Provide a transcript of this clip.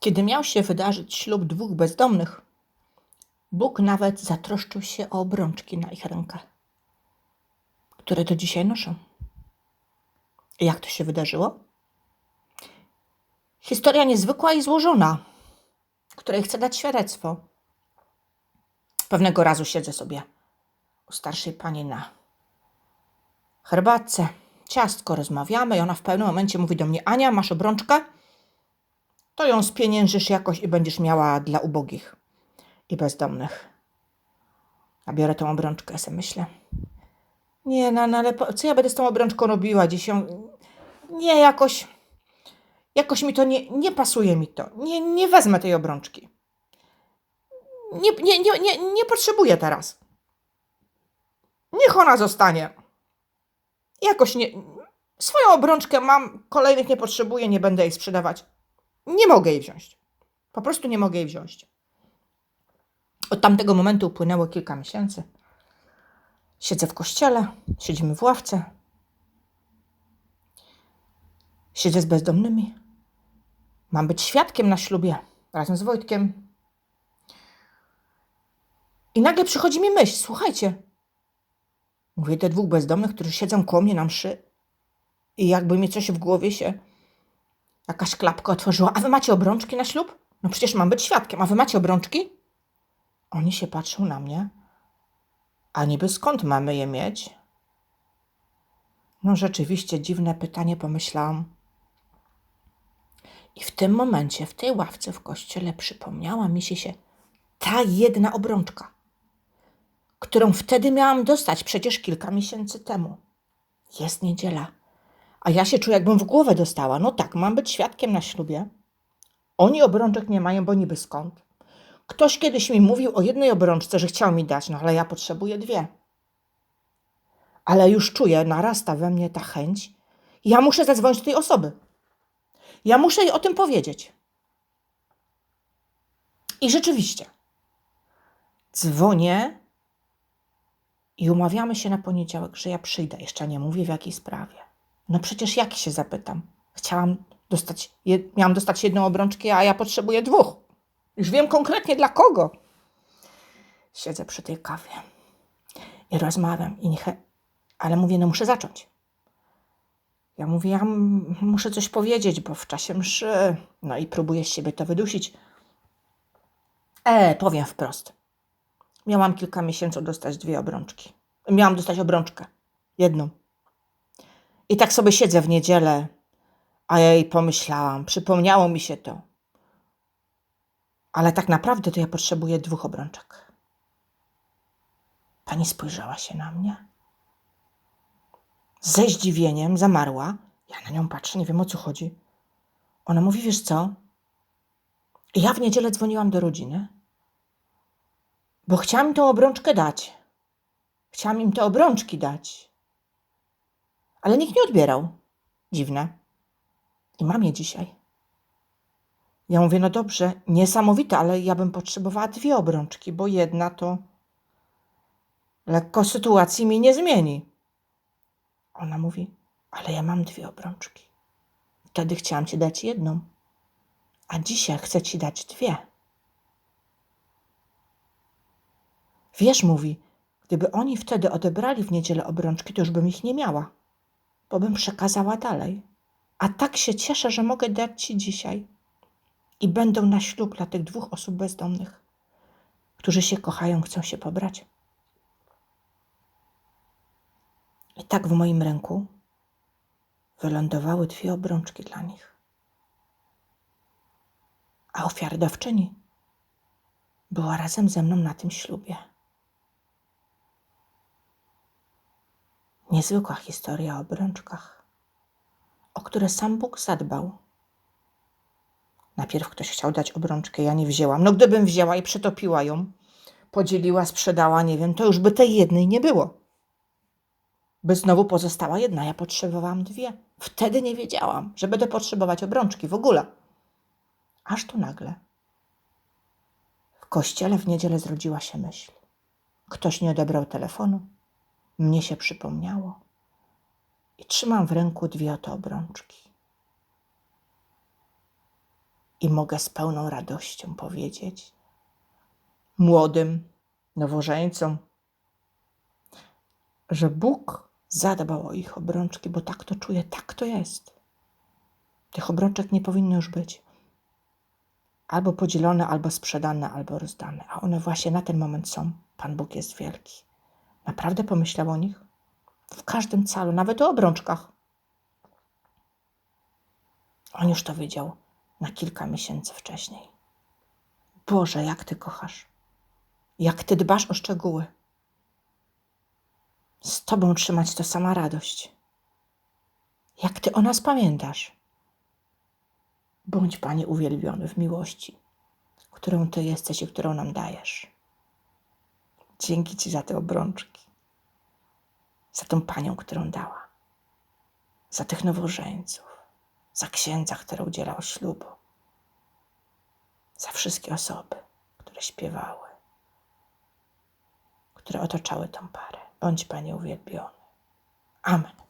Kiedy miał się wydarzyć ślub dwóch bezdomnych, Bóg nawet zatroszczył się o obrączki na ich rękach, które do dzisiaj noszą. I jak to się wydarzyło? Historia niezwykła i złożona, której chcę dać świadectwo. Pewnego razu siedzę sobie u starszej pani na herbatce, ciastko, rozmawiamy i ona w pewnym momencie mówi do mnie, Ania, masz obrączkę? To ją spieniężysz jakoś i będziesz miała dla ubogich i bezdomnych. A biorę tą obrączkę, sobie myślę. Nie, no, no ale co ja będę z tą obrączką robiła dziś? Ją... Nie, jakoś, jakoś mi to nie, nie pasuje mi to. Nie, nie wezmę tej obrączki. Nie, nie, nie, nie, nie potrzebuję teraz. Niech ona zostanie. Jakoś nie. Swoją obrączkę mam, kolejnych nie potrzebuję, nie będę jej sprzedawać. Nie mogę jej wziąć. Po prostu nie mogę jej wziąć. Od tamtego momentu upłynęło kilka miesięcy. Siedzę w kościele, siedzimy w ławce. Siedzę z bezdomnymi. Mam być świadkiem na ślubie razem z Wojtkiem. I nagle przychodzi mi myśl, słuchajcie, mówię te dwóch bezdomnych, którzy siedzą koło mnie na mszy i jakby mi coś w głowie się, jakaś klapka otworzyła. A wy macie obrączki na ślub? No przecież mam być świadkiem. A wy macie obrączki? Oni się patrzą na mnie. A niby skąd mamy je mieć? No rzeczywiście dziwne pytanie, pomyślałam. I w tym momencie, w tej ławce w kościele przypomniała mi się, się ta jedna obrączka, którą wtedy miałam dostać przecież kilka miesięcy temu. Jest niedziela, a ja się czuję, jakbym w głowę dostała. No tak, mam być świadkiem na ślubie. Oni obrączek nie mają, bo niby skąd? Ktoś kiedyś mi mówił o jednej obrączce, że chciał mi dać, no ale ja potrzebuję dwie. Ale już czuję, narasta we mnie ta chęć. Ja muszę zadzwonić do tej osoby. Ja muszę jej o tym powiedzieć. I rzeczywiście, dzwonię i umawiamy się na poniedziałek, że ja przyjdę. Jeszcze nie mówię w jakiej sprawie. No przecież jak się zapytam? Chciałam dostać, miałam dostać jedną obrączkę, a ja potrzebuję dwóch. Już wiem konkretnie dla kogo. Siedzę przy tej kawie i rozmawiam, i niech... ale mówię, no muszę zacząć. Ja mówię, ja muszę coś powiedzieć, bo w czasie mszy. No i próbuję z siebie to wydusić. E, powiem wprost. Miałam kilka miesięcy dostać dwie obrączki. Miałam dostać obrączkę. Jedną. I tak sobie siedzę w niedzielę, a ja jej pomyślałam, przypomniało mi się to. Ale tak naprawdę to ja potrzebuję dwóch obrączek. Pani spojrzała się na mnie. Ze zdziwieniem zamarła. Ja na nią patrzę, nie wiem o co chodzi. Ona mówi: Wiesz co? Ja w niedzielę dzwoniłam do rodziny, bo chciałam tą obrączkę dać. Chciałam im te obrączki dać. Ale nikt nie odbierał. Dziwne. I mam je dzisiaj. Ja mówię, no dobrze, niesamowite, ale ja bym potrzebowała dwie obrączki, bo jedna to lekko sytuacji mi nie zmieni. Ona mówi, ale ja mam dwie obrączki. Wtedy chciałam ci dać jedną, a dzisiaj chcę ci dać dwie. Wiesz, mówi, gdyby oni wtedy odebrali w niedzielę obrączki, to już bym ich nie miała, bo bym przekazała dalej. A tak się cieszę, że mogę dać ci dzisiaj i będą na ślub dla tych dwóch osób bezdomnych, którzy się kochają, chcą się pobrać. I tak w moim ręku wylądowały dwie obrączki dla nich. A ofiardowczyni była razem ze mną na tym ślubie. Niezwykła historia o obrączkach, o które sam Bóg zadbał Najpierw ktoś chciał dać obrączkę, ja nie wzięłam. No gdybym wzięła i przetopiła ją, podzieliła, sprzedała, nie wiem, to już by tej jednej nie było. By znowu pozostała jedna, ja potrzebowałam dwie. Wtedy nie wiedziałam, że będę potrzebować obrączki w ogóle. Aż tu nagle. W kościele w niedzielę zrodziła się myśl. Ktoś nie odebrał telefonu. Mnie się przypomniało. I trzymam w ręku dwie oto obrączki. I mogę z pełną radością powiedzieć młodym nowożeńcom, że Bóg zadbał o ich obrączki, bo tak to czuję, tak to jest. Tych obrączek nie powinno już być. Albo podzielone, albo sprzedane, albo rozdane. A one właśnie na ten moment są. Pan Bóg jest wielki. Naprawdę pomyślał o nich? W każdym calu, nawet o obrączkach. On już to wiedział na kilka miesięcy wcześniej. Boże, jak Ty kochasz. Jak Ty dbasz o szczegóły. Z Tobą trzymać to sama radość. Jak Ty o nas pamiętasz. Bądź, Panie, uwielbiony w miłości, którą Ty jesteś i którą nam dajesz. Dzięki Ci za te obrączki, za tą Panią, którą dała, za tych nowożeńców, za księdza, który udzielał ślubu, za wszystkie osoby, które śpiewały, które otaczały tą parę. Bądź, Panie, uwielbiony. Amen.